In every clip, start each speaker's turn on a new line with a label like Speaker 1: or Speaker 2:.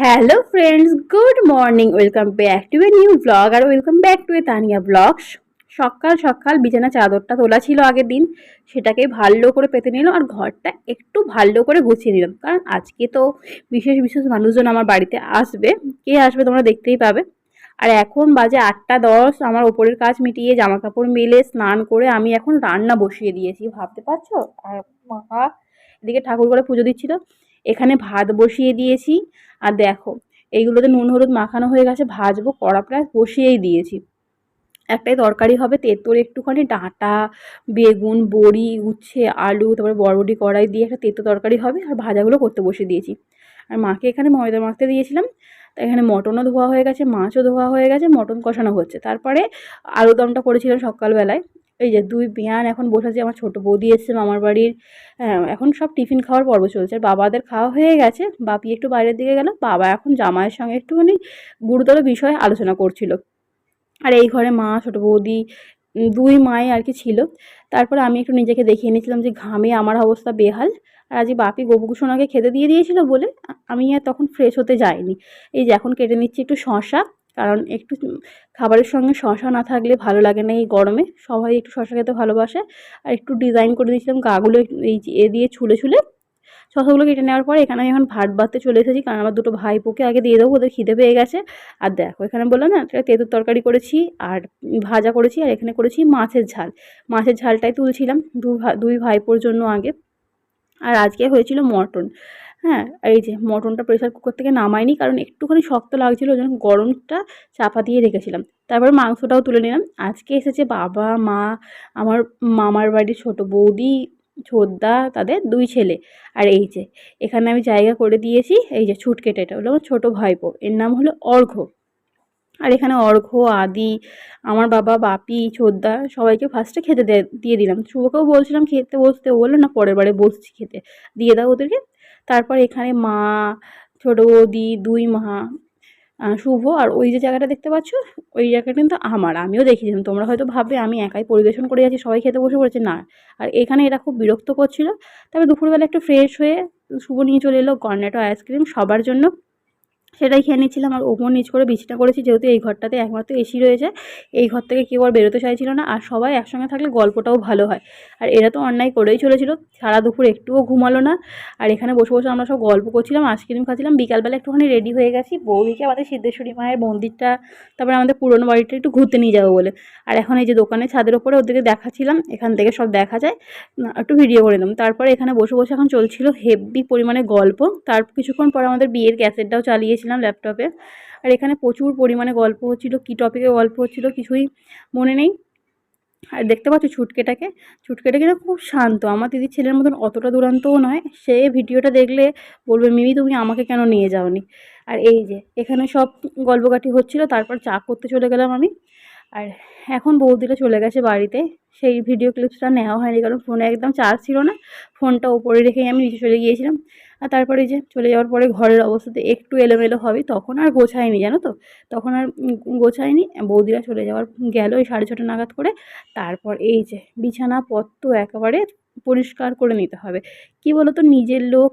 Speaker 1: Hello friends good morning welcome back to a new blog R welcome back to a Tania blog সকাল সকাল বিছানা চাদরটা তোলা ছিল আগের দিন। সেটাকে ভালো করে পেতে নিলাম আর ঘরটা একটু ভালো করে গুছিয়ে নিলাম। কারণ আজকে তো বিশেষ বিশেষ মানুষজন আমার বাড়িতে আসবে। কে আসবে তোমরা দেখতেই পাবে। আর এখন বাজে আটটা দশ। আমার ওপরের কাজ মিটিয়ে জামা কাপড় মেলে, স্নান করে আমি এখন রান্না বসিয়ে দিয়েছি। ভাবতে পারছ? আর মা, এদিকে ঠাকুর করে পুজো দিচ্ছিল। এখানে ভাত বসিয়ে দিয়েছি। আর দেখো, এইগুলোতে নুন, হলুদ মাখানো হয়ে গেছে, ভাজবো, কড়া প্রায় বসিয়েই দিয়েছি। একটাই তরকারি হবে তেঁতোর একটুখানি, ডাঁটা, বেগুন, বড়ি, উচ্ছে, আলু, তারপরে বরবটি কড়াই দিয়ে একটা তেঁতো তরকারি হবে, আর ভাজাগুলো করতে বসে দিয়েছি। আর মাকে এখানে ময়দা মাখতে দিয়েছিলাম, তা এখানে মটনও ধোয়া হয়ে গেছে, মাছও ধোয়া হয়ে গেছে, মটন কষানো হচ্ছে। তারপরে আলুদমটা করেছিলাম সকালবেলায়। এই যে দুই বিয়ান এখন বসেছে আমার ছোটো বৌদি এসছে মামার বাড়ির। হ্যাঁ এখন সব টিফিন খাওয়ার পর্ব চলছে। আর বাবাদের খাওয়া হয়ে গেছে, বাপি একটু বাইরের দিকে গেল, বাবা এখন জামাইয়ের সঙ্গে একটুখানি গুরুতর বিষয়ে আলোচনা করছিল। আর এই ঘরে মা, ছোটো বৌদি দুই মায়ে আর কি ছিল। তারপরে আমি একটু নিজেকে দেখিয়ে নিয়েছিলাম যে ঘামে আমার অবস্থা বেহাল। আর আজকে বাপি গোপুকুসোনাকে খেতে দিয়ে দিয়েছিল বলে আমি আর তখন ফ্রেশ হতে যাইনি। এই যে এখন কেটে নিচ্ছি একটু শশা কারণ একটু খাবারের সঙ্গে শশা না থাকলে ভালো লাগে না এই গরমে। সবাই একটু শশা খেতে ভালোবাসে। আর একটু ডিজাইন করে দিয়েছিলাম গাগুলো এই এ দিয়ে ছুলে ছুলে। শশাগুলো কেটে নেওয়ার পরে এখানে আমি এখন ভাত বাড়তে চলে এসেছি কারণ আমার দুটো ভাইপোকে আগে দিয়ে দেবো, ওদের খিদে পেয়ে গেছে। আর দেখো, এখানে বললাম না, একটা তেঁতুর তরকারি করেছি আর ভাজা করেছি আর এখানে করেছি মাছের ঝাল। মাছের ঝালটাই তুলছিলাম দু দুই ভাইপোর জন্য আগে। আর আজকে হয়েছিল মটন। হ্যাঁ এই যে মটনটা প্রেশার কুকার থেকে নামাইনি কারণ একটুখানি শক্ত লাগছিল, ওই জন্য গরমটা চাপা দিয়ে রেখেছিলাম। তারপরে মাংসটাও তুলে নিলাম। আজকে এসেছে বাবা, মা, আমার মামার বাড়ির ছোটো বৌদি, ছোদ্দা, তাদের দুই ছেলে। আর এই যে, এখানে আমি জায়গা করে দিয়েছি, এই যে ছুটকেটে এটা হলো আমার ছোটো ভাইপো। এর নাম হলো অর্ঘ্য। আর এখানে অর্ঘ্য, আদি, আমার বাবা, বাপি, ছোদ্দা, সবাইকে ফার্স্টে খেতে দিয়ে দিলাম। শুভকেও বলছিলাম খেতে বসতে, ও বলল, না, পরের বারে বসছি খেতে। দিয়ে দাও ওদেরকে। তারপর এখানে মা, ছোটো বৌদি, দুই মা শুভ আর ওই যে জায়গাটা দেখতে পাচ্ছ, ওই জায়গাটা কিন্তু আমার। আমিও দেখিয়েছিলাম তোমরা হয়তো ভাববে আমি একাই পরিবেশন করে যাচ্ছি সবাই খেতে বসে পড়েছে। না, আর এখানে এরা খুব বিরক্ত করছিল তারপরে দুপুরবেলা একটু ফ্রেশ হয়ে শুভ নিয়ে চলে এলো কর্নেটো আইসক্রিম সবার জন্য। সেটাই খেয়ে নিচ্ছিলাম আর ওপর নিচ করে বিছনা করেছি, যেহেতু এই ঘরটাতে একমাত্র এসি রয়েছে। এই ঘর থেকে কেউ আর বেরোতে চাইছিল না, আর সবাই একসঙ্গে থাকলে গল্পটাও ভালো হয়। আর এরা তো অন্যায় করেই চলেছিল, সারা দুপুর একটুও ঘুমালো না। আর এখানে বসে বসে আমরা সব গল্প করছিলাম, আইসক্রিম খাচ্ছিলাম, বিকালবেলা একটুখানি রেডি হয়ে গেছি। বৌদিকে আমাদের সিদ্ধেশ্বরী মায়ের মন্দিরটা, তারপরে আমাদের পুরনো বাড়িটা একটু ঘুরতে নিয়ে যাব বলে। আর এখন এই যে দোকানে ছাদের ওপরে ওদেরকে দেখাচ্ছিলাম, এখান থেকে সব দেখা যায়। একটু ভিডিও করে দিলাম তারপরে এখানে বসে বসে এখন চলছিল হেভি পরিমাণে গল্প। তার কিছুক্ষণ পর আমাদের বিয়ের ক্যাসেটটাও চালিয়েছিলাম। দেখছিলাম ল্যাপটপে আর এখানে প্রচুর পরিমাণে গল্প হচ্ছিল, কী টপিকে গল্প হচ্ছিল কিছুই মনে নেই। আর দেখতে পাচ্ছ ছুটকেটাকে? ছুটকেটা কিন্তু খুব শান্ত। আমার দিদির ছেলের মতন অতটা দুরান্তও নয়। সে ভিডিওটা দেখলে বলবে, মিমি, তুমি আমাকে কেন নিয়ে যাওনি? আর এই যে, এখানে সব গল্পকাঠি হচ্ছিল, তারপর চা করতে চলে গেলাম আমি। আর এখন বৌদিরা চলে গেছে বাড়িতে। সেই ভিডিও ক্লিপসটা নেওয়া হয়নি, কারণ ফোনে একদম চার্জ ছিল না। ফোনটা ওপরে রেখেই আমি নিচে চলে গিয়েছিলাম। আর তারপরে যে চলে যাওয়ার পরে ঘরের অবস্থাতে একটু এলোমেলো হবে, তখন আর গোছায়নি, জানো তো? তখন আর গোছায়নি, বৌদিরা চলে যাওয়ার গেল ওই সাড়ে ছটা নাগাদ করে, তারপর এই যে বিছানা পত্র একেবারে পরিষ্কার করে নিতে হবে। কি বলতো, নিজের লোক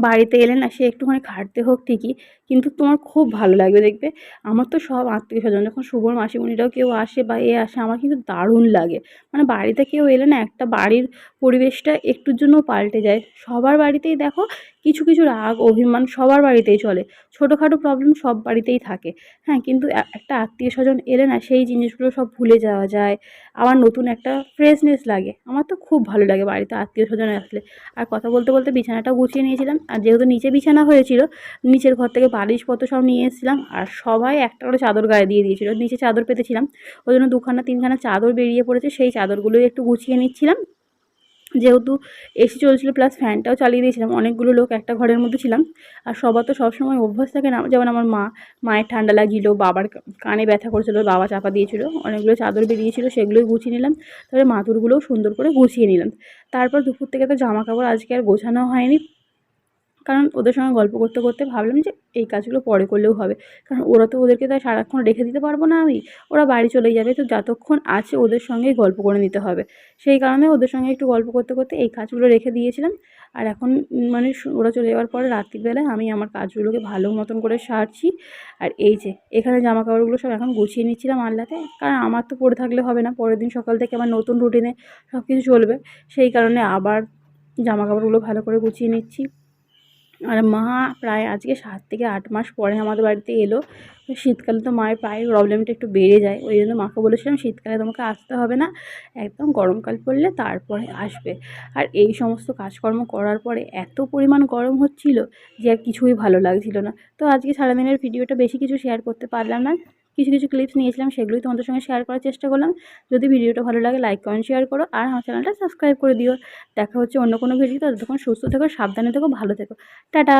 Speaker 1: বাড়িতে এলে না সে একটুখানি খাটতে হোক ঠিকই, কিন্তু তোমার খুব ভালো লাগবে দেখবে। আমার তো সব আত্মীয় স্বজন, যখন শুভর মাসিমণিরাও কেউ আসে বা এ আসে, আমার কিন্তু দারুণ লাগে। মানে বাড়িতে কেউ এলে না একটা বাড়ির পরিবেশটা একটুর জন্য পাল্টে যায়। সবার বাড়িতেই দেখো কিছু কিছু রাগ, অভিমান সবার বাড়িতেই চলে। ছোটোখাটো প্রবলেম সব বাড়িতেই থাকে। হ্যাঁ কিন্তু একটা আত্মীয় স্বজন এলে না সেই জিনিসগুলো সব ভুলে যাওয়া যায়। আবার নতুন একটা ফ্রেশনেস লাগে। আমার তো খুব ভালো লাগে বাড়িতে আত্মীয় স্বজন আসলে। আর কথা বলতে বলতে বিছানাটাও গুছিয়ে নিয়েছিলাম। আর যেহেতু নিচে বিছানা হয়েছিল, নিচের ঘর থেকে বালিশপত্র সব নিয়ে এসেছিলাম আর সবাই একটা করে চাদর গায়ে দিয়ে দিয়েছিল। নিচে চাদর পেতেছিলাম, ওই জন্য দুখানা তিনখানা চাদর বেরিয়ে পড়েছে, সেই চাদরগুলোই একটু গুছিয়ে নিচ্ছিলাম। যেহেতু এসি চলছিল প্লাস ফ্যানটাও চালিয়ে দিয়েছিলাম, অনেকগুলো লোক একটা ঘরের মধ্যে ছিলাম। আর সবার তো সবসময় অভ্যাস থাকে না, যেমন আমার মা, মায়ের ঠান্ডা লাগিল, বাবার কানে ব্যথা করেছিল, বাবা চাপা দিয়েছিল, অনেকগুলো চাদর বেরিয়েছিল, সেগুলোই গুছিয়ে নিলাম। তারপরে মাদুরগুলোও সুন্দর করে গুছিয়ে নিলাম। তারপর দুপুর থেকে তো জামা কাপড় আজকে আর গোছানো হয়নি। কারণ ওদের সঙ্গে গল্প করতে করতে ভাবলাম যে এই কাজগুলো পরে করলেও হবে। কারণ ওরা তো ওদেরকে তাই সারাক্ষণ রেখে দিতে পারব না আমি। ওরা বাড়ি চলে যাবে, তো যতক্ষণ আছে ওদের সঙ্গেই গল্প করে নিতে হবে। সেই কারণে ওদের সঙ্গে একটু গল্প করতে করতে এই কাজগুলো রেখে দিয়েছিলাম। আর এখন মানে ওরা চলে যাওয়ার পরে রাত্রিবেলায় আমি আমার কাজগুলোকে ভালো মতন করে সারছি। আর এই যে, এখানে জামা কাপড়গুলো সব এখন গুছিয়ে নিচ্ছিলাম আল্লাতে। কারণ আমার তো পরে থাকলে হবে না, পরের দিন সকাল থেকে আমার নতুন রুটিনে সব কিছু চলবে। সেই কারণে আবার জামা কাপড়গুলো ভালো করে গুছিয়ে নিচ্ছি। আর মা প্রায় আজকে সাত থেকে আট মাস পরে আমাদের বাড়িতে এলো। শীতকালে তো মায়ের পায়ের প্রবলেমটা একটু বেড়ে যায়, ওই জন্য মাকে বলেছিলাম শীতকালে তোমাকে আসতে হবে না, একদম গরমকাল পড়লে তারপরে আসবে। আর এই সমস্ত কাজকর্ম করার পরে এত পরিমাণ গরম হচ্ছিল যে আর কিছুই ভালো লাগছিল না। তো আজকে সারাদিনের ভিডিওটা বেশি কিছু শেয়ার করতে পারলাম না। কিছু কিছু ক্লিপস নিয়েছিলাম, সেগুলোই তোমাদের সঙ্গে শেয়ার করার চেষ্টা করলাম। যদি ভিডিওটা ভালো লাগে লাইক কমেন্ট শেয়ার করো। আর আমার চ্যানেলটা সাবস্ক্রাইব করে দিও। দেখা হচ্ছে অন্য কোনো ভিডিও তো ততক্ষণ সুস্থ থেকো, সাবধানে থেকো, ভালো থেকো। টাটা!